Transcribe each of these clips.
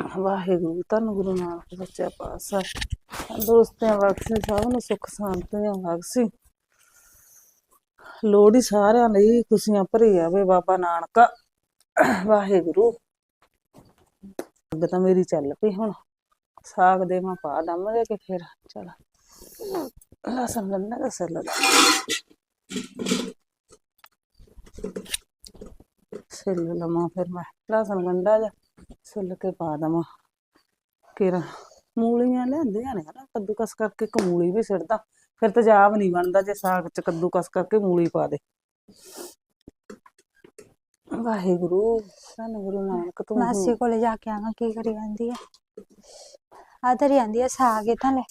ਵਾਹਿਗੁਰੂ, ਧੰਨ ਗੁਰੂ ਨਾਨਕ ਸੱਚਾ ਪਾਤਸ਼ਾਹ। ਦੋਸਤਿਆਂ ਬਖਸ਼ੇ ਸਭ ਨੂੰ ਸੁੱਖ ਸ਼ਾਂਤੀਆਂ ਬਖਸ਼ੀ ਲੋਹੜੀ ਸਾਰਿਆਂ ਲਈ ਖੁਸ਼ੀਆਂ ਭਰੀ ਆਵੇ ਬਾਬਾ ਨਾਨਕ। ਵਾਹਿਗੁਰੂ। ਅੱਗ ਤਾਂ ਮੇਰੀ ਚੱਲ ਪਈ ਹੁਣ। ਸਾਗ ਦੇ ਮੈਂ ਪਾ ਦਮ ਦੇ ਕੇ ਫਿਰ ਚਲ। ਲਸਣ ਲੰਨਾ ਦਾ ਸਰ ਲਗਾ ਛਿੱਲ ਲਵਾਂ ਫਿਰ ਮੈਂ। ਲਸਣ ਗੰਡਾ ਜਾ। ਛਿੱਲ ਕੇ ਪਾ ਦਵਾਂ। ਕਿਰ ਮੂਲੀਆਂ ਲਿਆਂਦੀਆਂ ਨੇ ਹਨਾ ਕੱਦੂਕਸ ਕਰਕੇ ਇੱਕ ਮੂਲੀ ਵੀ ਸਿੱਟਦਾ। ਫਿਰ ਤੇਜ਼ਾਬ ਨਹੀਂ ਬਣਦਾ ਜੇ ਸਾਗ ਚ ਕੱਦੂਕਸ ਕਰਕੇ ਮੂਲੀ ਪਾ ਦੇ। ਵਾਹਿਗੁਰੂ ਧੰਨ ਗੁਰੂ ਨਾਨਕ ਤੂੰ ਮਾਸੀ ਕੋਲੇ ਜਾ ਕੇ ਆਵਾਂ ਕੀ ਕਰੀ ਜਾਂਦੀ ਆ? ਆ ਧਰੀ ਜਾਂਦੀ ਆ ਸਾਗ ਇਹ ਤਾਂ ਲੈ।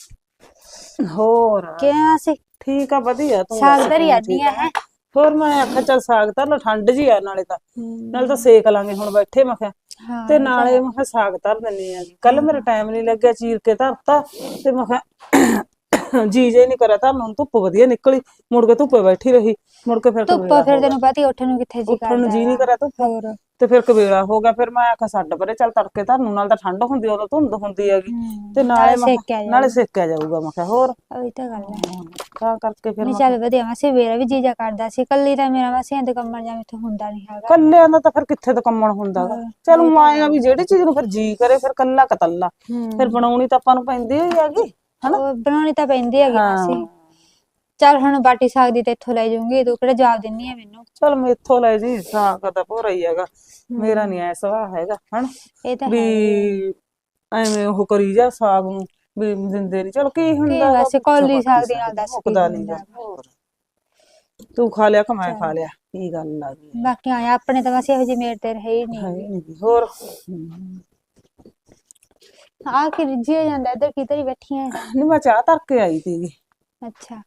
ਹੋਰ ਕਿਵੇਂ ਮਾਸੀ? ਠੀਕ ਆ ਵਧੀਆ ਤੂੰ ਸਾਗ ਦੱਸ ਧਰੀ ਕਿਵੇਂ ਜਾਂਦੀ ਆ ਹੈ? ਹੋਰ ਮੈਂ ਆਖਿਆ ਚੱਲ ਸਾਗ ਧਰ ਲਾ ਠੰਡ ਜੀ ਆ ਨਾਲੇ ਤਾਂ। ਨਾਲੇ ਤਾਂ ਸੇਕ ਲਾਂਗੇ ਹੁਣ ਬੈਠੇ ਮੈਂ ਕਿਹਾ। ਹਾਂ ਤੇ ਨਾਲੇ ਮੈਂ ਕਿਹਾ ਸਾਗ ਧਰ ਦਿੰਨੀ ਆ। ਕੱਲ ਮੇਰਾ ਟਾਈਮ ਨਹੀਂ ਲੱਗਿਆ ਚੀਰ ਕੇ ਧਰਤਾ ਤੇ ਮੈਂ ਕਿਹਾ ਜੀ ਜੇ ਨਹੀਂ ਕਰਿਆ ਤਾਂ ਹੁਣ ਧੁੱਪ ਵਧੀਆ ਨਿਕਲੀ ਮੁੜ ਕੇ ਧੁੱਪੇ ਬੈਠੀ ਰਹੀ ਮੁੜ ਕੇ ਫਿਰ ਧੁੱਪ ਫਿਰ। ਤੈਨੂੰ ਪਤਾ ਹੀ ਉੱਠਣ ਨੂੰ ਕਿੱਥੇ ਜੀ ਉੱਠਣ ਨੂੰ ਜੀ ਨਹੀਂ ਕਰਦਾ ਕਰਿਆ ਧੁੱਪ। ਹੋਰ? ਤੇ ਫਿਰ ਕਵੇਲਾ ਹੋ ਗਿਆ ਫਿਰ ਮੈਂ ਆਖਿਆ ਛੱਡ ਪਰੇ ਚੱਲ ਤੜਕੇ ਧਰਨ ਨਾਲ ਤਾਂ ਠੰਡ ਹੁੰਦੀ ਉਦੋਂ ਧੁੰਦ ਹੁੰਦੀ ਹੈਗੀ। ਤੇ ਨਾਲੇ ਸੇਕਿਆ ਨਾਲੇ ਸੇਕਿਆ ਜਾਊਗਾ ਮੈਂ ਕਿਹਾ ਹੋਰ? ਉਹੀ ਤਾਂ ਗੱਲ ਹੈ। ਤਾਂ ਕਰਕੇ ਫਿਰ ਨਹੀਂ ਮੈਂ ਚੱਲ ਵਧੀਆ ਮਾਸੀ ਮੇਰਾ ਵੀ ਜੀਜਾ ਕਰਦਾ ਸੀ ਕੱਲੀ ਤਾਂ ਮੇਰਾ ਮਾਸੀ ਇੰਦ ਕੰਮਣ ਜਾਂ ਇੱਥੇ ਹੁੰਦਾ ਨਹੀਂ ਹੈਗਾ। ਕੱਲਿਆਂ ਦਾ ਤਾਂ ਫਿਰ ਕਿੱਥੇ ਤੋਂ ਕੰਮਣ ਹੁੰਦਾ ਗਾ। ਚਲ ਮਾਇਆ ਵੀ ਜਿਹੜੀ ਚੀਜ਼ ਨੂੰ ਫਿਰ ਜੀ ਕਰੇ ਫਿਰ ਕੱਲਾ ਕਤੱਲਾ। ਫਿਰ ਬਣਾਉਣੀ ਤਾਂ ਆਪਾਂ ਨੂੰ ਪੈਂਦੀ ਹੋਈ ਹੈਗੀ ਹਨਾ? ਉਹ ਬਣਾਉਣੀ ਤਾਂ ਪੈਂਦੀ ਹੈਗੀ ਮਾਸੀ ਚੱਲ ਹੁਣ ਬਾਟੀ ਸਾਗ ਦੀ ਤੇ ਇੱਥੋਂ ਲੈ ਜਾਊਂਗੀ ਤੂੰ ਕਿਹੜਾ ਜਵਾਬ ਦਿੰਨੀ ਆ ਮੈਨੂੰ? ਚਲ ਮੇਥੋਂ ਲੈ ਜੀ ਸਾਗ ਦਾ ਭੋਰਾ ਹੀ ਹੈਗਾ ਮੇਰਾ ਨਹੀਂ ਐ ਸੁਭਾਅ ਹੈਗਾ ਹਨਾ? ਇਹ ਤਾਂ ਵੀ ਐਵੇਂ ਉਹ ਕਰੀ ਜਾ ਸਾਗ ਨੂੰ ਵੀ ਦਿੰਦੇ ਨਹੀਂ ਚਲ ਕੀ ਹੁੰਦਾ ਵੈਸੇ ਕੌਲੀ ਸਾਗ ਦੇ ਨਾਲ ਦੱਸ ਕੀ ਮੁੱਕਦਾ ਨੀ ਹੁੰਦਾ ਗਾ। ਹੋਰ। ਤੂੰ ਖਾ ਲਿਆ ਕਿ ਮੈਂ ਖਾ ਲਿਆ? ਕੀ ਗੱਲ ਆ ਗਈ ਬਾਕੀ ਆਇਆ ਆਪਣੇ ਤਾਂ ਵੈਸੇ ਇਹੋ ਜਿਹੀ ਮੇਰ ਤੇ ਹੈ ਹੀ ਹੈ ਨਹੀਂ ਹੀ ਨੀ ਹੋਰ? ਆ ਕੇ ਰਿੱਝੀ ਜਾਂਦਾ ਇੱਧਰ ਕਿਧਰ ਹੀ ਬੈਠੀ ਐ ਨਹੀਂ ਮੈਂ ਚਾਹ ਧਰ ਕੇ ਆਈ ਸੀਗੀ। ਅੱਛਾ।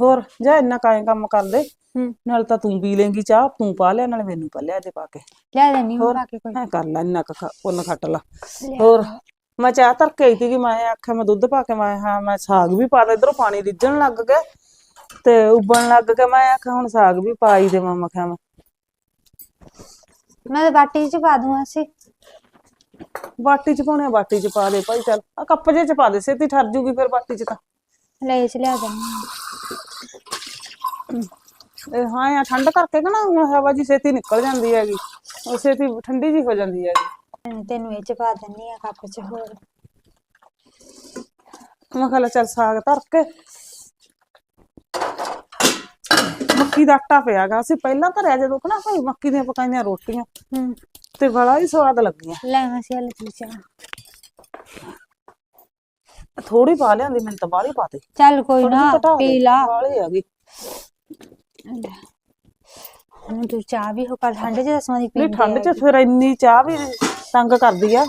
ਹੋਰ ਜਾ ਇੰਨਾ ਕਾਇ ਕੰਮ ਕਰ ਦੇ ਹੂੰ। ਨਾਲ ਤਾਂ ਤੂੰ ਪੀ ਲੇਂਗੀ ਚਾਹ ਤੂੰ ਪਾ ਲਿਆ ਨਾਲ ਮੈਨੂੰ ਪਾ ਲਿਆ ਦੇ ਪਾ ਕੇ। ਲੈ ਲੈਣੀ ਮੈਂ ਹੋਰ ਪਾ ਕੇ ਕੋਈ ਐ ਕਰ ਲੈ ਇੰਨਾ ਕੁ ਪੁੰਨ ਖੱਟ ਲਾ। ਲਿਆ। ਹੋਰ ਮੈਂ ਚਾਹ ਧਰ ਕੇ ਆਈ ਸੀਗੀ ਮੈਂ ਆਖਿਆ ਮੈਂ ਦੁੱਧ ਪਾ ਕੇ ਮੈਂ ਹਾਂ ਮੈਂ ਸਾਗ ਵੀ ਪਾ ਦਾ ਇਧਰੋਂ ਪਾਣੀ ਰਿੱਝਣ ਲੱਗ ਗਿਆ। ਤੇ ਉਬਲਣ ਲੱਗ ਗਿਆ ਮੈਂ ਆਖਿਆ ਹੁਣ ਸਾਗ ਵੀ ਪਾ ਹੀ ਦੇਵਾਂ ਮੈਂ ਕਿਹਾ ਮੈਂ। ਮੈਂ ਤਾਂ ਬਾਟੀ ਚ ਪਾ ਦੂੰ ਅਸੀਂ ਬਾਟੀ ਚ ਪਾਉਣੇ ਆ, ਬਾਟੀ ਚ ਪਾ ਦੇ ਭਾਈ ਚੱਲ। ਆ ਕੱਪ ਜੇ ਚ ਪਾ ਦੇ ਛੇਤੀ ਠਰ ਜੂਗੀ ਫਿਰ ਬਾਟੀ ਚ ਤਾਂ। ਲੈ ਚ ਲਿਆ ਇਹ ਹਾਂ। ਆ ਠੰਡ ਕਰਕੇ ਕਿ ਨਾ ਹੁਣ ਹਵਾ ਜੀ ਛੇਤੀ ਨਿਕਲ ਜਾਂਦੀ ਹੈਗੀ। ਉਹ ਛੇਤੀ ਠੰਡੀ ਜੀ ਹੋ ਜਾਂਦੀ ਹੈਗੀ। ਤੈਨੂੰ ਇਹ ਚ ਪਾ ਦਿੰਨੀ ਆ ਕੱਪ ਚ ਹੋਰ। ਮੈਂ ਕਿਹਾ ਚੱਲ ਸਾਗ ਧਰ ਕੇ ਮੱਕੀ ਦਾ ਆਟਾ ਪਿਆਗਾ ਅਸੀਂ ਪਹਿਲਾਂ ਧਰਿਆ ਜਦੋਂ ਕਿ ਨਾ ਭਾਈ ਮੱਕੀ ਦੀਆਂ ਪਕਾਈਆਂ ਰੋਟੀਆਂ। ਹੂੰ। ਤੇ ਬੜਾ ਹੀ ਸਵਾਦ ਲੱਗੀਆਂ। ਲੈ ਮੈਂ ਸੀ ਹਲ ਚ ਥੋੜੀ ਪਾ ਲਿਆਂਦੀ ਮੈਨੂੰ ਤਾਂ ਬਾਹਲੀ ਪਾਤੀ। ਚੱਲ ਕੋਈ ਨਾ ਪੀ ਲਾ। ਬਾਹਲੀ ਹੈਗੀ ਲੈ। ਹੁਣ ਤੂੰ ਚਾਹ ਵੀ ਹੋ ਕਰ ਠੰਡ ਚ ਦਸਵਾਂ ਦੀ ਨਹੀਂ ਪੀਂਦੀ ਠੰਡ ਚ ਫਿਰ ਇੰਨੀ ਚਾਹ ਵੀ ਤੰਗ ਕਰਦੀ ਆ।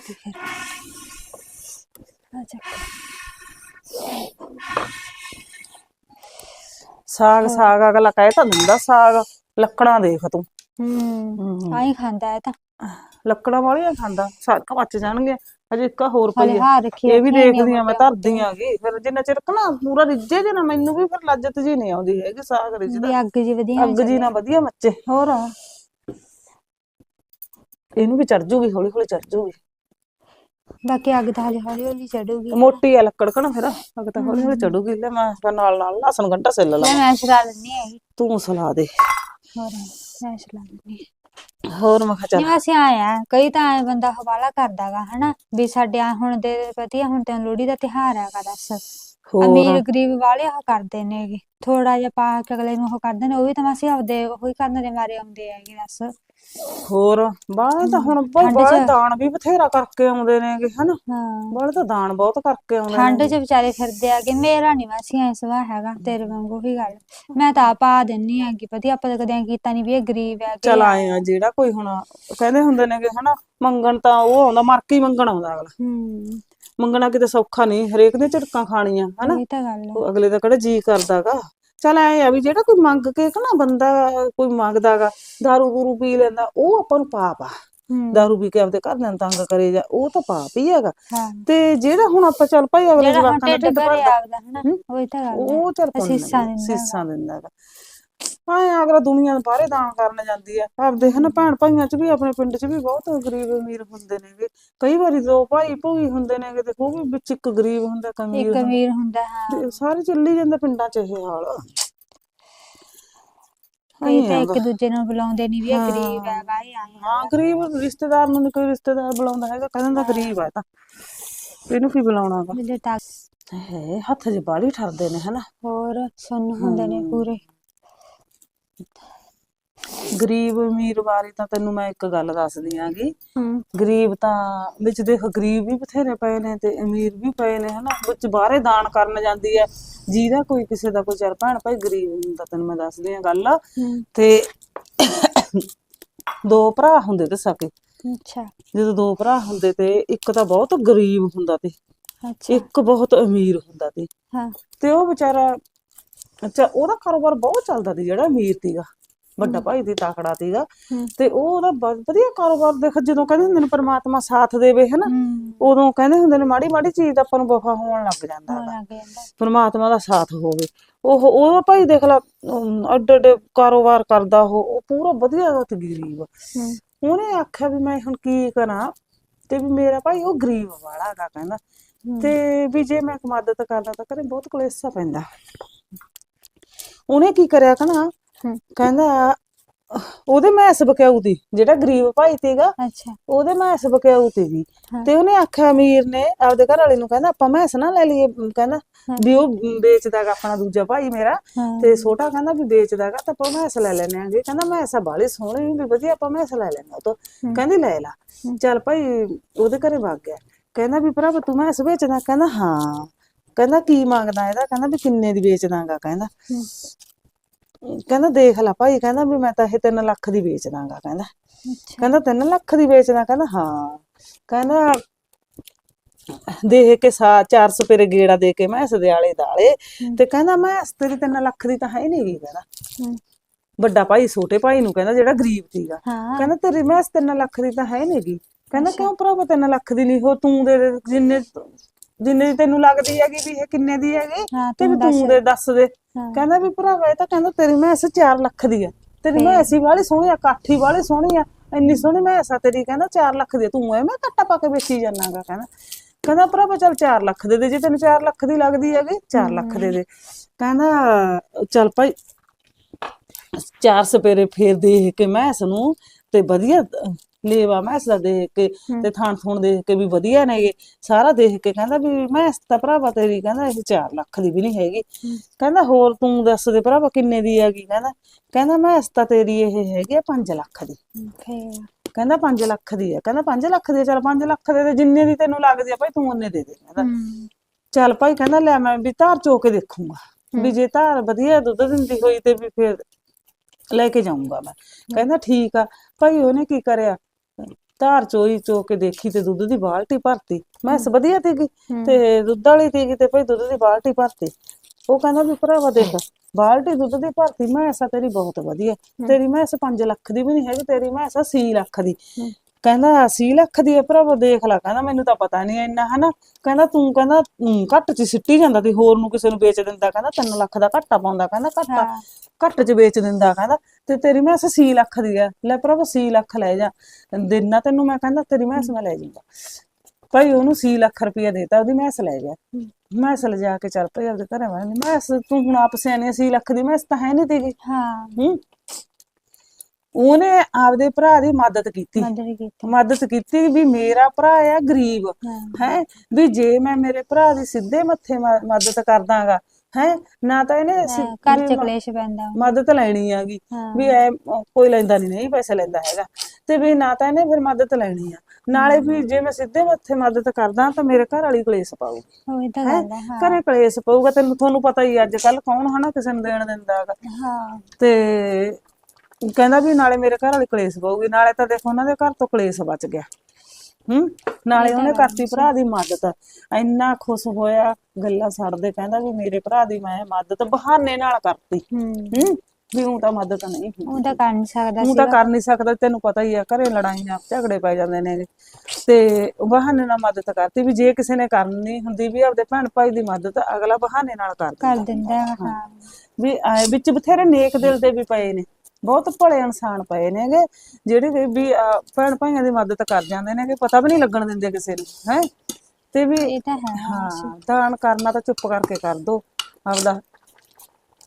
ਫਿਰ। ਆ ਚੱਕ। ਸਾਗ ਸਾਗ ਅਗਲਾ ਕਹਿ ਤਾਂ ਦਿੰਦਾ ਸਾਗ ਲੱਕੜਾਂ ਦੇਖ ਤੂੰ। ਹੂੰ ਆਈ ਖਾਂਦਾ ਹੈ ਤਾਂ। ਲੱਕੜਾਂ ਵਾਲੀਆਂ ਖਾਂਦਾ ਸਾਗ ਮੱਚ ਜਾਣਗੇ ਅਜੇ ਇੱਕ ਹੋਰ ਪਈ ਰੱਖੀ ਇਹ ਵੀ ਦੇਖਦੀ ਆ ਮੈਂ ਧਰਦੀ ਆਗੀ ਫਿਰ ਜਿੰਨਾ ਚਿਰ ਨਾ ਪੂਰਾ ਰਿੱਝੇ ਜੇ ਨਾ ਮੈਨੂੰ ਵੀ ਫਿਰ ਲੱਜਤ ਜੀ ਨਹੀਂ ਆਉਂਦੀ ਹੈਗੀ ਸਾਗ ਰਿੱਝਦਾ। ਵੀ ਅੱਗ ਜੀ ਵਧੀਆ ਅੱਗ ਜੀ ਨਾ ਵਧੀਆ ਮੱਚੇ। ਹੋਰ? ਇਹਨੂੰ ਵੀ ਚੜ ਜੂਗੀ ਹੌਲੀ ਹੌਲੀ ਚੜ ਜੂਗੀ। ਬਾਕੀ ਅੱਗ ਤਾਂ ਹਲੇ ਹੌਲੀ ਹੌਲੀ ਚੜੂਗੀ ਮੋਟੀ ਆ ਲੱਕੜ ਕਣਾ ਫਿਰ ਅੱਗ ਤਾਂ ਹੌਲੀ ਹੌਲੀ ਚੜੂਗੀ ਲੈ ਮੈਂ ਫਿਰ ਨਾਲ ਨਾਲ ਲਸਣ ਗੰਢਾ ਸਿੱਲ ਲਾ ਲੈ ਮੈਂ ਛੜਾ ਲੈਣੀ ਤੂੰ ਸਲਾ ਦੇ। ਹੋਰ ਮੈਂ ਛੜਾ ਲੈਣੀ ਹੋਰ ਮੈਂ ਕਿਹਾ ਚੱਲ ਜਿਵੇਂ ਅਸੀਂ ਆਏ ਆ, ਕਈ ਤਾਂ ਐ ਬੰਦਾ ਹਵਾਲਾ ਕਰਦਾਗਾ ਹਨਾ? ਵੀ ਸਾਡੇ ਆ ਹੁਣ ਦੇ ਵਧੀਆ, ਹੁਣ ਤੇ ਲੋਹੜੀ ਦਾ ਤਿਹਾਰ ਹੈਗਾ ਦੱਸ। ਅਮੀਰ ਗਰੀਬ ਵਾਲੇ ਉਹ ਕਰਦੇ ਨੇਗੇ ਥੋੜਾ ਜਿਹਾ ਪਾ ਕੇ ਅਗਲੇ ਨੂੰ ਉਹ ਕਰਦੇ ਨੇ ਉਹ ਵੀ ਤਾਂ ਮਾਸੀ ਆਪਦੇ ਉਹੀ ਕਰਨ ਦੇ ਮਾਰੇ ਆਉਂਦੇ ਹੈਗੇ ਦੱਸ ਹੋਰ? ਬਾਹਲੇ ਤਾਂ ਹੁਣ ਚ- ਦਾਨ ਵੀ ਬਥੇਰਾ ਕਰਕੇ ਆਉਂਦੇ ਨੇਗੇ ਹਨਾ? ਹਾਂ। ਬਾਹਲੇ ਤਾਂ ਦਾਨ ਬਹੁਤ ਕਰਕੇ ਆਉਂਦੇ ਠੰਡ ਚ ਵਿਚਾਰੇ ਫਿਰਦੇ ਆਗੇ ਮੇਰਾ ਨਹੀਂ ਮਾਸੀ ਐ ਸਵਾ ਹੈਗਾ ਤੇਰੇ ਵਾਂਗੂ ਹੀ ਗੱਲ। ਮੈਂ ਤਾਂ ਆਪ ਆ ਦਿੰਨੀ ਹੈਗੀ ਪਤੀ ਆਪਾਂ ਤਾਂ ਕਦੇ ਕੀਤਾ ਨਹੀਂ ਵੀ ਇਹ ਗਰੀਬ ਹੈ ਚਲ ਆਏ ਆ ਜਿਹੜਾ ਕੋਈ ਹੁਣ ਕਹਿੰਦੇ ਹੁੰਦੇ ਨੇਗੇ ਹਨਾ ਮੰਗਣ ਤਾਂ ਉਹ ਆਉਂਦਾ ਮਰ ਕੇ ਹੀ ਮੰਗਣ ਆਉਂਦਾ ਅਗਲਾ। ਹੂੰ ਮੰਗਣਾ ਕਿਤੇ ਸੌਖਾ ਨਹੀਂ ਹਰੇਕ ਨੇ ਝਟਕਾਂ ਖਾਣੀਆਂ ਹਨਾ? ਇਹ ਤਾਂ ਗੱਲ ਹੈ ਉਹ ਅਗਲੇ ਦਾ ਕਿਹੜਾ ਜੀ ਕਰਦਾਗਾ? ਚਲ ਐ ਆ ਵੀ ਜਿਹੜਾ ਕੋਈ ਮੰਗ ਕੇ ਕਿ ਨਾ ਬੰਦਾ ਕੋਈ ਮੰਗਦਾਗਾ ਦਾਰੂ ਦੂਰੂ ਪੀ ਲੈਂਦਾ ਉਹ ਆਪਾਂ ਨੂੰ ਪਾਪ ਆ। ਹੂੰ। ਦਾਰੂ ਪੀ ਕੇ ਆਪਦੇ ਘਰ ਨੂੰ ਤੰਗ ਕਰੇ ਜਾ ਉਹ ਤਾਂ ਪਾਪ ਹੀ ਹੈਗਾ। ਹਾਂ। ਤੇ ਜਿਹੜਾ ਹੁਣ ਆਪਾਂ ਚੱਲ ਭਾਈ ਅਗਲੇ ਜਿਹੜਾ ਹੁਣ ਜਵਾਕਾਂ ਦਾ ਢਿੱਡ ਢਿੱਡ ਭਰੇ ਭਰਦਾ ਆਪਦਾ ਹਨਾ? ਉਹੀ ਤਾਂ ਗੱਲ ਹੈ ਉਹ ਚੱਲ ਸੀਸਾਂ ਦਿੰਦਾ ਸੀਸਾਂ ਦਿੰਦਾ ਗਾ। ਆਏ ਅਗਲਾ ਦੁਨੀਆ ਦੇ ਬਾਹਰੇ ਦਾਨ ਕਰਨ ਜਾਂਦੀ ਆ। ਆਪਦੇ ਹਨ ਭੈਣ ਭਾਈਆਂ ਚ ਵੀ ਆਪਣੇ ਪਿੰਡ ਚ ਵੀ ਬਹੁਤ ਗਰੀਬ ਅਮੀਰ ਹੁੰਦੇ ਨੇਗੇ ਕਈ ਵਾਰੀ ਦੋ ਭਾਈ ਭੂਈ ਹੁੰਦੇ ਨੇਗੇ ਤੇ ਉਹ ਵੀ ਵਿੱਚ ਇੱਕ ਗਰੀਬ ਹੁੰਦਾ ਇੱਕ ਅਮੀਰ ਇੱਕ ਅਮੀਰ ਹੁੰਦਾ ਹਾਂ। ਤੇ ਸਾਰੇ ਚੱਲੀ ਜਾਂਦੇ ਪਿੰਡਾਂ ਚ ਇਹ ਹਾਲ। ਕਈ ਤਾਂ ਇੱਕ ਦੂਜੇ ਨੂੰ ਬੁਲਾਉਂਦੇ ਨਹੀਂ ਵੀ ਇਹ ਹਾਂ। ਗਰੀਬ ਇਹ ਆਏ ਹਾਂ ਗਰੀਬ ਰਿਸ਼ਤੇਦਾਰ ਨੂੰ ਕੋਈ ਰਿਸ਼ਤੇਦਾਰ ਬੁਲਾਉਂਦਾ ਹੈਗਾ ਕਹਿੰਦਾ ਗਰੀਬ ਆ ਤਾਂ। ਇਹਨੂੰ ਕੀ ਬੁਲਾਉਣਾ ਵਾ ਜਿਹੜੇ ਤਾਂ ਹੈ ਹੱਥ 'ਚ ਬਾਲੀ ਠਰਦੇ ਨੇ ਹਨਾ ਹੋਰ ਸੁੰਨ ਹੁੰਦੇ ਨੇ ਪੂਰੇ। ਗਰੀਬ ਅਮੀਰ ਬਾਰੇ ਤਾਂ ਤੈਨੂੰ ਮੈਂ ਇੱਕ ਗੱਲ ਦੱਸਦੀ ਆਂਗੀ। ਹੂੰ। ਗਰੀਬ ਤਾਂ ਵਿੱਚ ਦੇਖ ਗਰੀਬ ਵੀ ਬਥੇਰੇ ਪਏ ਨੇ ਤੇ ਅਮੀਰ ਵੀ ਪਏ ਨੇ ਹਨਾ? ਵਿੱਚ ਬਾਹਰੇ ਦਾਨ ਕਰਨ ਜਾਂਦੀ ਹੈ ਜਿਹਦਾ ਕੋਈ ਕਿਸੇ ਦਾ ਕੋਈ ਚਾਰ ਭੈਣ ਭਾਈ ਗਰੀਬ ਹੁੰਦਾ ਤੈਨੂੰ ਮੈਂ ਦੱਸਦੀ ਆ ਗੱਲ। ਤੇ ਦੋ ਭਰਾ ਹੁੰਦੇ ਤੇ ਸਕੇ। ਅੱਛਾ। ਜਦੋਂ ਦੋ ਭਰਾ ਹੁੰਦੇ ਤੇ ਇੱਕ ਤਾਂ ਬਹੁਤ ਗਰੀਬ ਹੁੰਦਾ ਤੇ ਅੱਛਾ। ਇੱਕ ਬਹੁਤ ਅਮੀਰ ਹੁੰਦਾ ਤੇ। ਹਾਂ। ਤੇ ਉਹ ਵਿਚਾਰਾ ਅੱਛਾ ਉਹਦਾ ਕਾਰੋਬਾਰ ਬਹੁਤ ਚੱਲਦਾ ਸੀ ਜਿਹੜਾ ਅਮੀਰ ਸੀਗਾ ਵੱਡਾ ਭਾਈ ਦੀ ਤਾਕੜਾ ਸੀਗਾ। ਹੂੰ। ਤੇ ਉਹ ਉਹਦਾ ਵਧੀਆ ਕਾਰੋਬਾਰ ਦੇਖ ਜਦੋਂ ਕਹਿੰਦੇ ਹੁੰਦੇ ਨੇ ਪਰਮਾਤਮਾ ਸਾਥ ਦੇਵੇ ਹਨਾ ਹੂੰ। ਉਦੋਂ ਕਹਿੰਦੇ ਹੁੰਦੇ ਨੇ ਮਾੜੀ ਮਾੜੀ ਚੀਜ਼ ਦਾ ਆਪਾਂ ਨੂੰ ਵਫਾ ਹੋਣ ਲੱਗ ਜਾਂਦਾ ਜਾਂਦਾ। ਪਰਮਾਤਮਾ ਦਾ ਸਾਥ ਹੋਵੇ। ਉਹ ਉਹਦਾ ਭਾਈ ਦੇਖ ਲਾ ਅੱਡ ਅੱਡ ਕਾਰੋਬਾਰ ਕਰਦਾ ਉਹ ਉਹ ਪੂਰਾ ਵਧੀਆ ਦਾ ਤੇ ਗਰੀਬ ਹੂੰ। ਉਹਨੇ ਆਖਿਆ ਵੀ ਮੈਂ ਹੁਣ ਕੀ ਕਰਾਂ ਤੇ ਵੀ ਮੇਰਾ ਭਾਈ ਉਹ ਗਰੀਬ ਵਾਲਾ ਹੈਗਾ ਕਹਿੰਦਾ। ਹੂੰ। ਤੇ ਵੀ ਜੇ ਮੈਂ ਮਦਦ ਕਰਦਾ ਤਾਂ ਕਰੇ ਬਹੁਤ ਕਲੇਸ਼ਾ ਪੈਂਦਾ। ਉਹਨੇ ਕੀ ਕਰਿਆ ਕਹਣਾ। ਕਹਿੰਦਾ ਉਹਦੇ ਮੈਸ ਬਕਿਆਊ ਤੀ ਜਿਹੜਾ ਗਰੀਬ ਭਾਈ ਤੀਗਾ ਅੱਛਾ। ਉਹਦੇ ਮੈਸ ਬਕਿਆਊ ਤੀ ਵੀ। ਹਾਂ। ਤੇ ਉਹਨੇ ਆਖਿਆ ਅਮੀਰ ਨੇ ਆਪਦੇ ਘਰ ਵਾਲੇ ਨੂੰ ਕਹਿੰਦਾ ਆਪਾਂ ਮੈਸ ਨਾ ਲੈ ਲਈਏ ਕਹਿੰਦਾ। ਵੀ ਉਹ ਵੇਚਦਾਗਾ ਆਪਣਾ ਦੂਜਾ ਭਾਈ ਮੇਰਾ। ਤੇ ਛੋਟਾ ਕਹਿੰਦਾ ਵੀ ਵੇਚਦਾਗਾ ਤਾਂ ਆਪਾਂ ਮੈਸ ਲੈ ਲੈਣੇ ਆਂਗੇ। ਕਹਿੰਦਾ ਮੈਸ ਆ ਬਾਲੀ ਸੋਹਣੀ ਵੀ ਵਧੀਆ ਆਪਾਂ ਮੈਸ ਲੈ ਲੈਣੇ ਉਹ ਤੋਂ। ਕਹਿੰਦੀ ਲੈ ਲਾ। ਚੱਲ ਭਾਈ ਉਹਦੇ ਘਰੇ ਵਗ ਗਿਆ। ਕਹਿੰਦਾ ਵੀ ਭਰਾ ਤੂੰ ਮੈਸ ਵੇਚਦਾ? ਕਹਿੰਦਾ ਹਾਂ। ਕਹਿੰਦਾ ਕੀ ਮੰਗਦਾ ਇਹਦਾ? ਕਹਿੰਦਾ ਵੀ ਕਿੰਨੇ ਦੀ ਵੇਚਦਾਗਾ ਕਹਿੰਦਾ। ਹੂੰ। ਕਹਿੰਦਾ ਦੇਖ ਲੈ ਭਾਈ ਕਹਿੰਦਾ ਵੀ ਮੈਂ ਤਾਂ ਇਹ 3 ਲੱਖ ਦੀ ਵੇਚਦਾਗਾ ਕਹਿੰਦਾ। ਅੱਛਾ। ਕਹਿੰਦਾ 3 ਲੱਖ ਦੀ ਵੇਚਦਾ ਕਹਿੰਦਾ ਹਾਂ। ਕਹਿੰਦਾ ਦੇਖ ਕੇ ਸਾ 400 ਪੇਰੇ ਗੇੜਾ ਦੇ ਕੇ ਮੈਂ ਇਸ ਦੇ ਆਲੇ ਦਾਲੇ। ਤੇ ਕਹਿੰਦਾ ਮੈਂ ਤੇਰੀ 3 ਲੱਖ ਦੀ ਤਾਂ ਹੈ ਨਹੀਂ ਗਈ ਕਹਿੰਦਾ। ਵੱਡਾ ਭਾਈ ਛੋਟੇ ਭਾਈ ਨੂੰ ਕਹਿੰਦਾ ਜਿਹੜਾ ਗਰੀਬ ਸੀਗਾ। ਕਹਿੰਦਾ ਤੇਰੀ ਮੈਂ 3 ਲੱਖ ਦੀ ਤਾਂ ਹੈ ਨਹੀਂ ਗੀ। ਕਹਿੰਦਾ ਕਿਉਂ ਭਰਾਵਾ 3 ਲੱਖ ਦੀ ਨਹੀਂ ਹੋ ਤੂੰ ਦੇ ਜਿੰਨੇ ਜਿੰਨੇ ਦੀ ਤੈਨੂੰ ਲੱਗਦੀ ਹੈਗੀ ਵੀ ਇਹ ਕਿੰਨੇ ਦੀ ਹੈਗੀ ਹਾਂ ਤੇ ਵੀ ਤੂੰ ਦੇ ਦੱਸ ਦੇ। ਹਾਂ। ਕਹਿੰਦਾ ਵੀ ਭਰਾਵਾ ਇਹ ਤਾਂ ਕਹਿੰਦਾ ਤੇਰੀ ਮੈਸ 4 ਲੱਖ ਦੀ ਆ। ਤੇਰੀ ਮੈਸ ਹੀ ਵਾਲੀ ਸੋਹਣੀ ਆ ਕਾਠੀ ਵਾਲੀ ਸੋਹਣੀ ਆ ਇੰਨੀ ਸੋਹਣੀ ਮੈਸ ਆ ਤੇਰੀ ਕਹਿੰਦਾ 4 ਲੱਖ ਦੀ ਆ, ਤੂੰ ਐਵੇਂ ਘੱਟਾ ਪਾ ਕੇ ਵੇਚੀ ਜਾਣਾਗਾ ਕਹਿੰਦਾ। ਕਹਿੰਦਾ ਭਰਾਵਾ ਚੱਲ 4 ਲੱਖ ਦੇ ਦੇ ਜੇ ਤੈਨੂੰ 4 ਲੱਖ ਦੀ ਲੱਗਦੀ ਹੈਗੀ 4 ਲੱਖ ਦੇ ਦੇ। ਕਹਿੰਦਾ ਚੱਲ ਭਾਈ ਚਾਰ ਸਪੇਰੇ ਫੇਰ ਦੇਖ ਕੇ ਮੈਸ ਨੂੰ ਤੇ ਵਧੀਆ ਅਹ, ਲੇਵਾ ਮੈਸ ਦਾ ਦੇਖ ਕੇ ਤੇ ਥਾਣ ਥੂਣ ਦੇਖ ਕੇ ਵੀ ਵਧੀਆ ਨੇਗੇ ਸਾਰਾ ਦੇਖ ਕੇ ਕਹਿੰਦਾ ਵੀ ਮੈਸ ਤਾਂ ਭਰਾਵਾ ਤੇਰੀ ਕਹਿੰਦਾ ਇਹ 4 ਲੱਖ ਦੀ ਵੀ ਨਹੀਂ ਹੈਗੀ। ਕਹਿੰਦਾ ਹੋਰ ਤੂੰ ਦੱਸ ਦੇ ਭਰਾਵਾ ਕਿੰਨੇ ਦੀ ਹੈਗੀ ਕਹਿੰਦਾ। ਕਹਿੰਦਾ ਮੈਸ ਤਾਂ ਤੇਰੀ ਇਹ ਹੈਗੀ ਆ 5 ਲੱਖ ਦੀ। ਫੇਰ। ਕਹਿੰਦਾ 5 ਲੱਖ ਦੀ ਹੈ ਕਹਿੰਦਾ 5 ਲੱਖ ਦੀ ਆ, ਚੱਲ 5 ਲੱਖ ਦੇ ਦੇ ਜਿੰਨੇ ਦੀ ਤੈਨੂੰ ਲੱਗਦੀ ਆ ਭਾਈ ਤੂੰ ਉਹਨੇ ਦੇ ਦੇ ਕਹਿੰਦਾ। ਚੱਲ ਭਾਈ ਕਹਿੰਦਾ ਲੈ ਮੈਂ ਵੀ ਧਾਰ ਚੋ ਕੇ ਦੇਖੂੰਗਾ। ਵੀ ਜੇ ਧਾਰ ਵਧੀਆ ਦੁੱਧ ਦਿੰਦੀ ਹੋਈ ਤੇ ਵੀ ਫਿਰ ਲੈ ਕੇ ਜਾਊਂਗਾ ਮੈਂ। ਕਹਿੰਦਾ ਠੀਕ ਆ। ਭਾਈ ਉਹਨੇ ਕੀ ਕਰਿਆ? ਧਾਰ ਚੋਈ ਚੋ ਕੇ ਦੇਖੀ ਤੇ ਦੁੱਧ ਦੀ ਬਾਲਟੀ ਭਰਤੀ। ਮੈਂ ਵਧੀਆ ਤੀਗੀ। ਤੇ ਦੁੱਧ ਵਾਲੀ ਤੀਗੀ ਤੇ ਭਾਈ ਦੁੱਧ ਦੀ ਬਾਲਟੀ ਭਰਤੀ। ਉਹ ਕਹਿੰਦਾ ਵੀ ਭਰਾਵਾ ਦੇਖ ਬਾਲਟੀ ਦੁੱਧ ਦੀ ਭਰਤੀ ਮੈਂ ਐਸਾ ਤੇਰੀ ਬਹੁਤ ਵਧੀਆ। ਤੇਰੀ ਮੈਂ 5 ਲੱਖ ਦੀ ਵੀ ਨਹੀਂ ਹੈਗੀ ਤੇਰੀ ਮੈਂ 80 ਲੱਖ ਦੀ। ਕਹਿੰਦਾ 80 ਲੱਖ ਦੀ ਹੈ ਭਰਾਵਾ ਦੇਖ ਲੈ ਕਹਿੰਦਾ ਮੈਨੂੰ ਤਾਂ ਪਤਾ ਨਹੀਂ ਇੰਨਾ ਹਨਾ। ਕਹਿੰਦਾ ਤੂੰ ਕਹਿੰਦਾ ਘੱਟ ਚ ਸਿੱਟੀ ਜਾਂਦਾ ਤੇ ਹੋਰ ਨੂੰ ਕਿਸੇ ਨੂੰ ਵੇਚ ਦਿੰਦਾ ਕਹਿੰਦਾ 3 ਲੱਖ ਦਾ ਘਾਟਾ ਪਾਉਂਦਾ ਕਹਿੰਦਾ ਘਾਟਾ। ਘੱਟ ਚ ਵੇਚ ਦਿੰਦਾ ਕਹਿੰਦਾ। ਤੇ ਤੇਰੀ ਮੈਂ 80 ਲੱਖ ਦੀ ਹੈ ਲੈ ਭਰਾਵਾ 80 ਲੱਖ ਲੈ ਜਾ। ਦਿਨਾ ਤੈਨੂੰ ਮੈਂ ਕਹਿੰਦਾ ਤੇਰੀ ਮੈਸ ਮੈਂ ਲੈ ਜਾਊਂਗਾ। ਭਾਈ ਉਹਨੂੰ 80 ਲੱਖ ਰੁਪਇਆ ਦੇਤਾ ਉਹਦੀ ਮੈਸ ਲੈ ਗਿਆ। ਮੈਸ ਲਿਜਾ ਕੇ ਚੱਲ ਪਈ ਆਪਦੇ ਘਰੇ ਵਾਲੀ ਮੈਸ। ਤੂੰ ਹੁਣ ਆਪ ਸਿਆਣੀ 80 ਲੱਖ ਦੀ ਮੈਸ ਤਾਂ ਹੈ ਨਹੀਂ ਤੇਗੀ ਹਾਂ। ਉਹਨੇ ਆਪਦੇ ਭਰਾ ਦੀ ਮਦਦ ਕੀਤੀ। ਮਦਦ ਕੀਤੀ। ਵੀ ਮੇਰਾ ਭਰਾ ਆ ਗਰੀਬ। ਹਾਂ? ਵੀ ਜੇ ਮੈਂ ਮੇਰੇ ਭਰਾ ਦੀ ਸਿੱਧੇ ਮੱਥੇ ਮ- ਮਦਦ ਕਰਦਾਗਾ ਹੈ? ਨਾ ਤਾਂ ਇਹਨੇ ਸਿ- ਘਰ ਵੀ ਚ ਮ- ਕਲੇਸ਼ ਪੈਂਦਾ ਮਦਦ ਲੈਣੀ ਆਗੀ ਹਾਂ। ਵੀ ਐ ਕੋਈ ਲੈਂਦਾ ਨਹੀਂ ਨਹੀਂ ਪੈਸੇ ਲੈਂਦਾ ਹੈਗਾ। ਤੇ ਵੀ ਨਾ ਤਾਂ ਇਹਨੇ ਫਿਰ ਮਦਦ ਲੈਣੀ ਆ। ਨਾਲੇ ਵੀ ਜੇ ਮੈਂ ਸਿੱਧੇ ਮੱਥੇ ਮਦਦ ਕਰਦਾ ਤਾਂ ਮੇਰੇ ਘਰ ਵਾਲੀ ਕਲੇਸ਼ ਉਹ ਤਾਂ ਹੈਂ? ਗੱਲ ਹੈ ਹਾਂ। ਘਰੇ ਕਲੇਸ਼ ਪਊਗਾ ਤੈਨੂੰ ਤੁਹਾਨੂੰ ਪਤਾ ਹੀ ਅੱਜ ਕੱਲ ਕੌਣ ਹਨਾ ਕਿਸੇ ਨੂੰ ਦੇਣ ਦਿੰਦਾ ਹੈਗਾ। ਹਾਂ। ਤੇ ਕਹਿੰਦਾ ਵੀ ਨਾਲੇ ਮੇਰੇ ਘਰ ਵਾਲੀ ਕਲੇਸ਼ ਪਊਗੀ ਨਾਲੇ ਤਾਂ ਦੇਖੋ ਉਹਨਾਂ ਦੇ ਘਰ ਤੋਂ ਕਲੇਸ਼ ਬਚ ਗਿਆ। ਹੂੰ? ਨਾਲੇ ਉਹਨੇ ਕਰਤੀ ਭਰਾ ਦੀ ਮਦਦ। ਇੰਨਾ ਖੁਸ਼ ਹੋਇਆ ਗੱਲਾਂ ਛੱਡਦੇ ਕਹਿੰਦਾ ਵੀ ਮੇਰੇ ਭਰਾ ਦੀ ਮੈਂ ਮਦਦ ਬਹਾਨੇ ਨਾਲ ਕਰਤੀ। ਹੂੰ। ਵੀ ਉਹ ਤਾਂ ਮਦਦ ਨਹੀਂ ਉਹ ਤਾਂ ਕਰ ਨਹੀਂ ਸਕਦਾ ਉਹ ਤਾਂ ਕਰ ਨਹੀਂ ਸਕਦਾ ਤੈਨੂੰ ਪਤਾ ਹੀ ਆ ਘਰੇ ਲੜਾਈਆਂ ਝਗੜੇ ਪੈ ਜਾਂਦੇ ਨੇ। ਤੇ ਬਹਾਨੇ ਨਾਲ ਮਦਦ ਕਰਤੀ ਵੀ ਜੇ ਕਿਸੇ ਨੇ ਕਰਨੀ ਹੁੰਦੀ ਵੀ ਆਪਦੇ ਭੈਣ ਭਾਈ ਦੀ ਮਦਦ ਅਗਲਾ ਬਹਾਨੇ ਨਾਲ ਕਰ ਕਰ ਦਿੰਦਾ ਹੈ, ਵੀ ਵਿੱਚ ਬਥੇਰੇ ਨੇਕ ਦਿਲ ਦੇ ਵੀ ਪਏ ਨੇ। ਬਹੁਤ ਭਲੇ ਇਨਸਾਨ ਪਏ ਨੇਗੇ ਜਿਹੜੇ ਵੀ- ਵੀ ਅਹ, ਭੈਣ ਭਾਈਆਂ ਦੀ ਮਦਦ ਕਰ ਜਾਂਦੇ ਨੇ ਕਿ ਪਤਾ ਵੀ ਨਹੀਂ ਲੱਗਣ ਦਿੰਦੇ ਕਿਸੇ ਨੂੰ ਹੈ? ਤੇ ਵੀ ਇਹ ਤਾਂ ਹੈ ਹਾਂ ਦਾਨ ਕਰਨਾ ਤਾਂ ਚੁੱਪ ਕਰਕੇ ਕਰ ਦੋ ਆਪਦਾ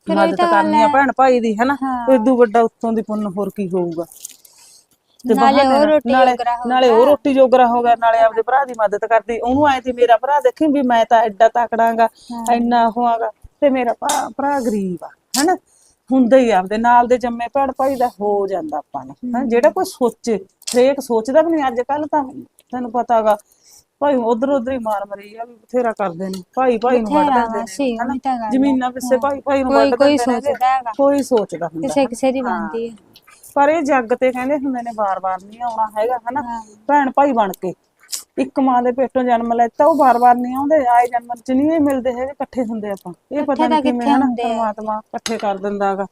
ਮਦਦ ਕਰਨੀ ਆ ਭੈਣ ਭਾਈ ਦੀ ਹੈਨਾ। ਇਦੋਂ ਵੱਡਾ ਉੱਤੋਂ ਦੀ ਪੁੰਨ ਹੋਰ ਕੀ ਹੋਊਗਾ? ਤੇ ਨਾਲੇ ਉਹ ਰੋਟੀ ਨਾਲੇ ਨਾਲੇ ਉਹ ਰੋਟੀ ਜੋਗਰਾ ਹੋ ਗਿਆ ਨਾਲੇ ਆਪਦੇ ਭਰਾ ਦੀ ਮਦਦ ਕਰਦੀ ਉਹਨੂੰ ਆਏ ਤੇ ਮੇਰਾ ਭਰਾ ਦੇਖੀ ਵੀ ਮੈਂ ਤਾਂ ਐਡਾ ਤਕੜਾਂਗਾ ਇੰਨਾ ਹੋਆਗਾ ਤੇ ਮੇਰਾ ਭਰਾ ਭਰਾ ਗਰੀਬ ਆ ਹੈਨਾ? ਹੁੰਦਾ ਹੀ ਆ, ਆਪਦੇ ਨਾਲ ਦੇ ਜੰਮੇ ਭੈਣ ਭਾਈ ਦਾ ਹੋ ਜਾਂਦਾ ਆਪਾਂ ਨੂੰ ਹੈਂ ਜਿਹੜਾ ਕੋਈ ਸੋਚੇ ਹਰੇਕ ਸੋਚਦਾ ਵੀ ਨਹੀਂ ਅੱਜ ਕੱਲ ਤਾਂ ਤੈਨੂੰ ਪਤਾਗਾ ਭਾਈ ਉਧਰ ਉਧਰ ਹੀ ਮਾਰ ਮਰੀ ਆ ਵੀ ਬਥੇਰਾ ਕਰਦੇ ਨੇ ਭਾਈ ਭਾਈ ਨੂੰ ਵੱਢ ਬਥੇਰਾ ਦਿੰਦੇ ਨੇ ਸੀ, ਹੈਨਾ ਉਹੀ ਤਾਂ ਗੱਲ ਆ। ਜ਼ਮੀਨਾਂ ਪਿੱਛੇ ਭਾਈ ਭਾਈ ਨੂੰ ਵੱਢ ਕੋਈ ਦਿੰਦੇ ਨੇ ਸੋਚਦਾ ਹੈਗਾ। ਕੋਈ ਸੋਚਦਾ ਹੁੰਦਾ ਕਿਸੇ ਕਿਸੇ ਦੀ ਬਣਦੀ ਹੈ ਪਰ ਇਹ ਜੱਗ ਤੇ ਕਹਿੰਦੇ ਹੁੰਦੇ ਨੇ ਵਾਰ-ਵਾਰ ਨਹੀਂ ਆਉਣਾ ਹੈਗਾ ਹਨਾ। ਭੈਣ ਭਾਈ ਬਣ ਕੇ ਇੱਕ ਮਾਂ ਦੇ ਪੇਟੋਂ ਜਨਮ ਲੈਤਾ ਉਹ ਵਾਰ-ਵਾਰ ਨਹੀਂ ਆਉਂਦੇ ਆਏ ਜਨਮ ਚ ਨਹੀਂ ਮਿਲਦੇ ਹੈਗੇ ਇਕੱਠੇ ਹੁੰਦੇ ਆਪਾਂ। ਇਹ ਪਤਾ ਨਹੀਂ ਕਿਵੇਂ ਹਨਾ। ਪਰਮਾਤਮਾ ਇਕੱਠੇ ਕਰ ਦਿੰਦਾਗਾ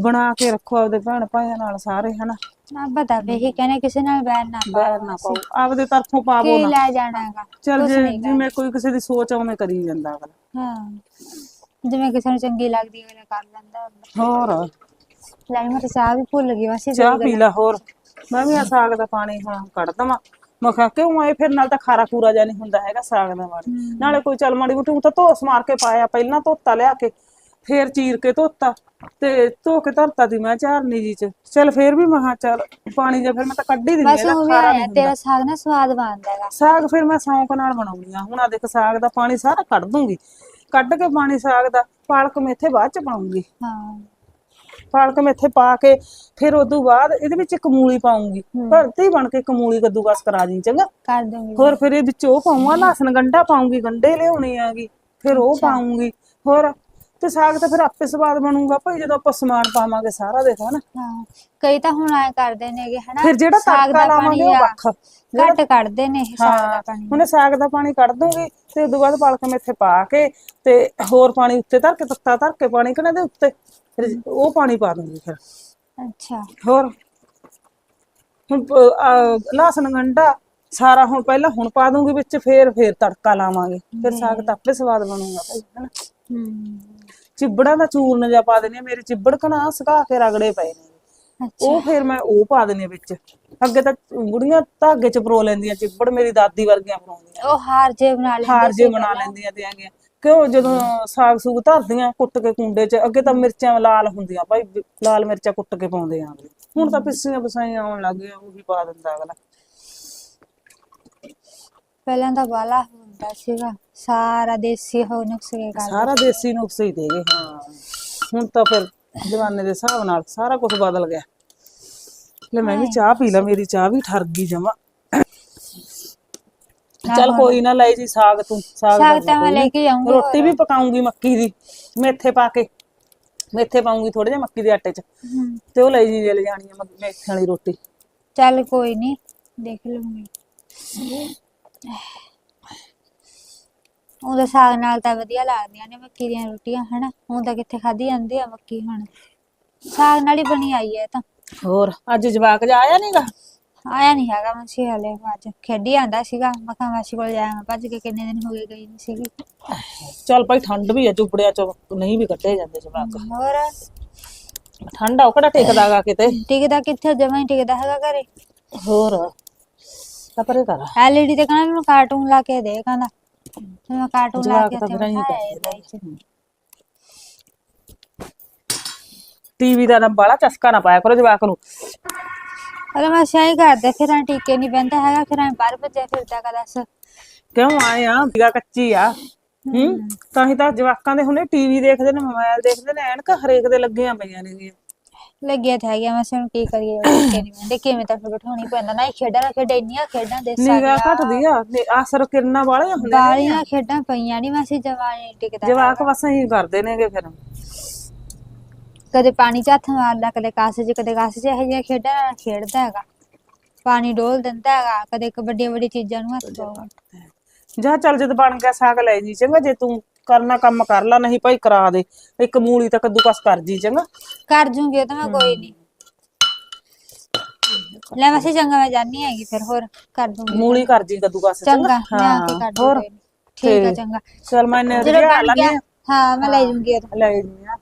ਬਣਾ ਕੇ ਰੱਖੋ ਆਪਦੇ ਭੈਣ ਭਾਈਆਂ ਨਾਲ ਸਾਰੇ ਹਨਾ। ਨਾ ਪਤਾ ਵੀ ਇਹ ਕਹਿੰਦੇ ਕਿਸੇ ਨਾਲ ਬੈਰ ਨਾ ਪਾਓ ਬੈਰ ਨਾ ਪਾਓ ਆਪਦੇ ਤਰਫੋਂ ਪਾਵੋ ਕੀ ਨਾ। ਲੈ ਜਾਣਾ ਹੈਗਾ? ਚਲ। ਜਿਵੇਂ ਕੋਈ ਕਿਸੇ ਦੀ ਸੋਚ ਆ ਉਵੇਂ ਕਰੀ ਜਾਂਦਾ ਅਗਲਾ। ਹਾਂ। ਜਿਵੇਂ ਕਿਸੇ ਨੂੰ ਚੰਗੀ ਲੱਗਦੀ ਹੈ ਕਰ ਲੈਂਦਾ। ਹੋਰ? ਲੈ ਵੀ ਭੁੱਲ ਗਈ ਵਸੇ ਚਾਹ ਪੀ ਲੈ ਹੋਰ। ਮੈਂ ਵੀ ਆ ਸਾਗ ਦਾ ਪਾਣੀ ਹੁਣ ਕੱਢ ਦਵਾਂ। ਮੈਂ ਕਿਹਾ ਕਿਉਂ ਆਏ ਫਿਰ ਨਾਲ ਤਾਂ ਖਾਰਾ ਖੂਰਾ ਨਹੀਂ ਹੁੰਦਾ ਹੈਗਾ ਸਾਗ ਦਾ ਪਾਣੀ ਨਾਲੇ ਕੋਈ ਚੱਲ ਮਾੜੀ ਮੋਟੀ ਤਾਂ ਧੋਸ ਮਾਰ ਕੇ ਪਾਇਆ ਪਹਿਲਾਂ ਧੋਤਾ ਲਿਆ ਕੇ ਫੇਰ ਚੀਰ ਕੇ ਧੋਤਾ ਤੇ ਧੋ ਕੇ ਧਰਤਾ ਦੀ ਮੈਂ ਝਾਰਨੀ ਜੀ ਚ। ਚੱਲ ਫੇਰ ਵੀ ਮੈਂ ਕਿਹਾ ਚੱਲ ਪਾਣੀ ਜਿਹਾ ਫਿਰ ਮੈਂ ਤਾਂ ਕੱਢ ਹੀ ਦਿੰਦੀ ਬਸ ਹਾਂ ਉਹ ਵੀ ਖਾਰਾ ਆਇਆ ਨਹੀਂ ਤੇਰਾ ਸਾਗ ਨਾ ਸਵਾਦ ਬਣਦਾ ਹੈਗਾ। ਸਾਗ ਫਿਰ ਮੈਂ ਸੌਂਕ ਨਾਲ ਬਣਾਉਣੀ ਆ ਹੁਣ ਆ ਦੇਖ ਸਾਗ ਦਾ ਪਾਣੀ ਸਾਰਾ ਕੱਢ ਦੂੰਗੀ। ਕੱਢ ਕੇ ਪਾਣੀ ਸਾਗ ਦਾ ਪਾਲਕ ਮੇਥੇ ਬਾਅਦ ਚ ਪਾਉਂਗੀ ਹਾਂ। ਪਾਲਕ ਮੇਥੇ ਪਾ ਕੇ ਫਿਰ ਉਦੋਂ ਬਾਅਦ ਇਹਦੇ ਵਿੱਚ ਇੱਕ ਮੂਲੀ ਪਾਉਂਗੀ। ਭਰਤੀ ਬਣ ਕੇ ਇੱਕ ਮੂਲੀ ਕੱਦੂਕਸ ਕਰਾ ਦੀ ਚੰਗਾ? ਕਰ ਦੂੰਗੀ ਹੋਰ ਫਿਰ ਇਹ ਵਿੱਚ ਉਹ ਪਾਉਂਗਾ ਲਸਣ ਗੰਢਾ ਪਾਉਂਗੀ ਗੰਢੇ ਲਿਆਉਣੇ ਆਗੀ ਫਿਰ ਉਹ ਪਾਉਂਗੀ। ਹੋਰ ਤੇ ਸਾਗ ਤਾਂ ਫਿਰ ਆਪੇ ਸਵਾਦ ਬਣੂਗਾ ਭਾਈ ਜਦੋਂ ਆਪਾਂ ਸਮਾਨ ਪਾਵਾਂਗੇ ਸਾਰਾ ਦੇਖੋ ਨਾ ਹਾਂ ਕਈ ਤਾਂ ਹੁਣ ਆਏ ਕਰਦੇ ਨੇਗੇ ਹਨਾ ਫਿਰ ਜਿਹੜਾ ਸਾਗ ਤੜਕਾ ਦਾ ਪਾਣੀ ਲਾਵਾਂਗੇ ਉਹ ਆ, ਵੱਖ। ਘੱਟ ਕੱਢਦੇ ਨੇ ਇਹ ਸਾਗ ਦਾ ਪਾਣੀ। ਹੁਣ ਇਹ ਸਾਗ ਦਾ ਪਾਣੀ ਕੱਢ ਦੂੰਗੀ ਤੇ ਉਦੋਂ ਬਾਅਦ ਪਾਲਕ ਮੇਥੇ ਪਾ ਕੇ ਤੇ ਹੋਰ ਪਾਣੀ ਉੱਤੇ ਧਰ ਕੇ ਤੱਤਾ ਧਰ ਕੇ ਪਾਣੀ ਕਿਹਨਾਂ ਦੇ ਉੱਤੇ ਫਿਰ ਉਹ ਪਾਣੀ ਪਾ ਦੂੰਗੀ ਫਿਰ। ਅੱਛਾ। ਹੋਰ? ਹੁਣ ਲਸਣ ਗੰਢਾ ਸਾਰਾ ਹੁਣ ਪਹਿਲਾਂ ਹੁਣ ਪਾ ਦੂੰਗੀ ਵਿੱਚ ਫੇਰ ਫੇਰ ਤੜਕਾ ਲਾਵਾਂਗੇ। ਫਿਰ ਸਾਗ ਤਾਂ ਆਪੇ ਸਵਾਦ ਬਣੂਗਾ ਭਾਈ ਹਨਾ? ਹੂੰ। ਚਿੱਬੜਾਂ ਦਾ ਚੂਰਨ ਜਿਹਾ ਪਾ ਦੇਣੀ ਮੇਰੇ ਚਿੱਬੜ ਕਨਾ ਸੁਕਾ ਕੇ ਰਗੜੇ ਪਏ ਨੇ। ਉਹ ਫਿਰ ਮੈਂ ਉਹ ਪਾ ਦੇਣੀ ਵਿੱਚ। ਅੱਗੇ ਤਾਂ ਬੁੜੀਆਂ ਧਾਗੇ ਚ ਪਰੋ ਲੈਂਦੀਆਂ ਚਿੱਬੜ ਮੇਰੀ ਦਾਦੀ ਵਰਗੀਆਂ ਪਰੋਂਦੀਆਂ। ਉਹ ਹਾਰ ਜੇ ਬਣਾ ਲੈਂਦੇ ਹਾਰ ਜੇ ਬਣਾ ਲੈਂਦੀਆਂ ਤੇ ਆਗੀਆਂ ਕਿਉਂ ਜਦੋਂ ਸਾਗ ਸੂਗ ਧਰਦੀਆਂ ਕੁੱਟ ਕੇ ਕੁੰਡੇ 'ਚ ਅੱਗੇ ਤਾਂ ਮਿਰਚਾਂ ਲਾਲ ਹੁੰਦੀਆਂ ਭਾਈ ਵੀ ਲਾਲ ਮਿਰਚਾਂ ਕੁੱਟ ਕੇ ਪਾਉਂਦੇ ਆ ਹੁਣ ਤਾਂ ਪਿੱਸੀਆਂ ਪਸਾਈਆਂ ਆਉਣ ਲੱਗ ਗਈਆਂ ਉਹੀ ਪਾ ਦਿੰਦਾ ਅਗਲਾ। ਪਹਿਲਾਂ ਤਾਂ ਬਾਲਾ ਹੁੰਦਾ ਸੀਗਾ। ਸਾਰਾ ਦੇਸੀ ਹੋ ਨੁਕਸੇ ਕਰ ਸਾਰਾ ਦੇਸੀ ਨੁਕਸੇ ਹੀ ਦੇਗੇ ਹਾਂ। ਹੁਣ ਤਾਂ ਫਿਰ ਜਮਾਨੇ ਦੇ ਹਿਸਾਬ ਨਾਲ ਸਾਰਾ ਕੁਝ ਬਦਲ ਗਿਆ। ਲੈ ਮੈਂ ਵੀ ਚਾਹ ਪੀ ਲਾ ਮੇਰੀ ਚਾਹ ਵੀ ਠਰ ਗਈ ਜਮਾ। ਚੱਲ ਕੋਈ ਨਾ ਲੈ ਜੀ ਸਾਗ ਤੂੰ ਸਾਗ ਸਾਗ ਤਾਂ ਮੈਂ ਲੈ ਕੇ ਜਾਊਂਗੀ ਰੋਟੀ ਵੀ ਪਕਾਉਂਗੀ ਮੱਕੀ ਦੀ ਮੇਥੇ ਪਾ ਕੇ। ਮੇਥੇ ਪਾਉਂਗੀ ਥੋੜੇ ਜਿਹਾ ਮੱਕੀ ਦੇ ਆਟੇ 'ਚ। ਤੇ ਉਹ ਲੈ ਜੀ ਲੈ ਜਾਣੀ ਆ ਮੇਥੇ ਵਾਲੀ ਰੋਟੀ। ਚੱਲ ਕੋਈ ਨਹੀਂ ਦੇਖ ਲਵਾਂਗੀ ਉਹਦੇ ਸਾਗ ਨਾਲ ਤਾਂ ਵਧੀਆ ਲੱਗਦੀਆਂ ਨੇ ਮੱਕੀ ਦੀਆਂ ਰੋਟੀਆਂ ਹਨਾ? ਹੁਣ ਤਾਂ ਕਿੱਥੇ ਖਾਧੀ ਜਾਂਦੀ ਆ ਮੱਕੀ ਹੁਣ। ਸਾਗ ਨਾਲ ਹੀ ਬਣੀ ਆਈ ਹੈ ਇਹ ਤਾਂ। ਹੋਰ ਅੱਜ ਜਵਾਕ ਜਾ ਆਇਆ ਨਹੀਂਗਾ ਆਇਆ ਨਹੀਂ ਹੈਗਾ ਮਾਸੀ ਹਲੇ ਅੱਜ ਖੇਡੀ ਆਂਦਾ ਸੀਗਾ। ਮੈਂ ਕਿਹਾ ਮਾਸੀ ਕੋਲ ਜਾਵਾਂ ਭੱਜ ਕੇ ਕਿੰਨੇ ਦਿਨ ਹੋ ਗਏ ਗਈ ਨਹੀਂ ਸੀਗੀ। ਚੱਲ ਭਾਈ ਠੰਡ ਵੀ ਆ ਚੁਪੜਿਆ ਚ ਨਹੀਂ ਵੀ ਕੱਢੇ ਜਾਂਦੇ ਜਵਾਕ। ਹੋਰ? ਠੰਡ ਉਹ ਕਿਹੜਾ ਟਿਕਦਾਗਾ ਕਿਤੇ? ਟਿਕਦਾ ਕਿੱਥੇ ਜਮਾ ਹੀ ਟਿਕਦਾ ਹੈਗਾ ਘਰੇ। ਹੋਰ ਸਪਰੇ ਕਰ। ਐਲਈਡੀ ਤੇ ਕਹਿੰਦਾ ਮੈਨੂੰ ਕਾਰਟੂਨ ਲਾ ਕੇ ਦੇ ਕਹਿੰਦਾ। ਫਿਰ ਮੈਂ ਕਾਰਟੂਨ ਲਾ ਜਵਾਕ ਕੇ ਤਾਂ ਤੇ ਫਿਰ ਐਂ ਬਿਠਾਇਆ ਕਰਦੇ ਇਹਦੇ ਵਿੱਚ। ਟੀਵੀ ਦਾ ਨਾ ਬਾਲਾ ਚਸਕਾ ਨਾ ਪਾਇਆ ਕਰੋ ਜਵਾਕ ਨੂੰ ਅਰੇ ਮੈਂ ਸ਼ਾਈ ਕਰਦਾ ਫਿਰ ਐਂ ਟੀਕੇ ਨਹੀਂ ਪੈਂਦਾ ਹੈਗਾ ਫਿਰ ਐਂ ਬਾਹਰ ਭੱਜਿਆ ਫਿਰਦਾ ਕਾ ਦੱਸ ਕਿਉਂ ਆਏ ਆ ਬਿਗਾ ਕੱਚੀ ਆ ਹੂੰ ਤਾਂ ਹੀ ਤਾਂ ਜਵਾਕਾਂ ਦੇ ਹੁਣੇ ਟੀਵੀ ਦੇਖਦੇ ਨੇ ਮੋਬਾਈਲ ਦੇਖਦੇ ਨੇ ਐਨਕ ਹਰੇਕ ਦੇ ਲੱਗੀਆਂ ਪਈਆਂ ਨੇ ਲੱਗਿਆ ਤਾਂ ਹੈਗਾ ਮੈਂ ਹੁਣ ਕੀ ਕਰੀਏ? ਨਹੀਂ ਪੈਂਦੇ ਕਿਵੇਂ ਤਾਂ ਫਿਰ ਬਿਠਾਉਣੀ ਪੈਂਦਾ। ਨਾ ਇਹ ਖੇਡਾਂ ਨਾ ਖੇਡਾਂ ਇੰਨੀਆਂ ਖੇਡਾਂ ਦੇ ਨਿਗਾ ਘਟਦੀ ਆ ਨੇ ਆਸਰ ਕਿਰਨਾਂ ਵਾਲੀਆਂ ਹੁੰਦੀਆਂ ਨੇ ਬਾਲੀਆਂ ਖੇਡਾਂ ਪਈਆਂ ਨਹੀਂ ਮਾਸੀ ਜਵਾਨੀ ਟਿਕਦਾ ਜਵਾਕ ਬਸ ਇਹੀ ਕਰਦੇ ਨੇਗੇ ਫਿਰ। ਕਦੇ ਪਾਣੀ 'ਚ ਹੱਥ ਮਾਰਦਾ ਕਦੇ ਕਾਸੇ 'ਚ ਕਦੇ ਕਾਸੇ 'ਚ ਇਹੋ ਜਿਹੀਆਂ ਖੇਡਾਂ ਨਾਲ ਖੇਡਦਾ ਹੈਗਾ। ਪਾਣੀ ਡੋਲ ਦਿੰਦਾ ਹੈਗਾ ਕਦੇ ਵੱਡੀਆਂ ਵੱਡੀਆਂ ਚੀਜ਼ਾਂ ਨੂੰ ਹੱਥ ਪਾਉਂਦਾ। ਜਾ ਚੱਲ ਜਦ ਬਣ ਗਿਆ ਸਾਗ ਲੈ ਜੀ ਚੰਗਾ ਜੇ ਤੂੰ। ਕਰਨਾ ਕੰਮ ਕਰ ਲਾ ਨਹੀਂ ਭਾਈ ਕਰਾ ਦੇ। ਇੱਕ ਮੂਲੀ ਤਾਂ ਕੱਦੂਕਸ ਕਰ ਜੀ ਚੰਗਾ। ਕਰ ਜੂੰਗੀ ਤਾਂ ਕੋਈ ਨਹੀਂ ਲੈ ਮਾਸੀ ਚੰਗਾ ਮੈਂ ਜਾਣੀ ਹੈਗੀ ਫਿਰ ਹੋਰ ਕਰ ਦੂੰਗੀ। ਮੂਲੀ ਕਰ ਜੀ ਕੱਦੂਕਸ ਚੰਗਾ। ਮੈਂ ਆ ਕੇ ਕਰ ਹੋਰ। ਦੂੰਗੀ ਠੀਕ ਹੈ ਚੰਗਾ। ਚੱਲ ਮੈਂ ਜਦੋਂ ਬਣ ਗਿਆ ਹਾਂ ਮੈਂ ਲੈ ਜੂੰਗੀ ਉਹ ਲੈ ਜੀ ਆ।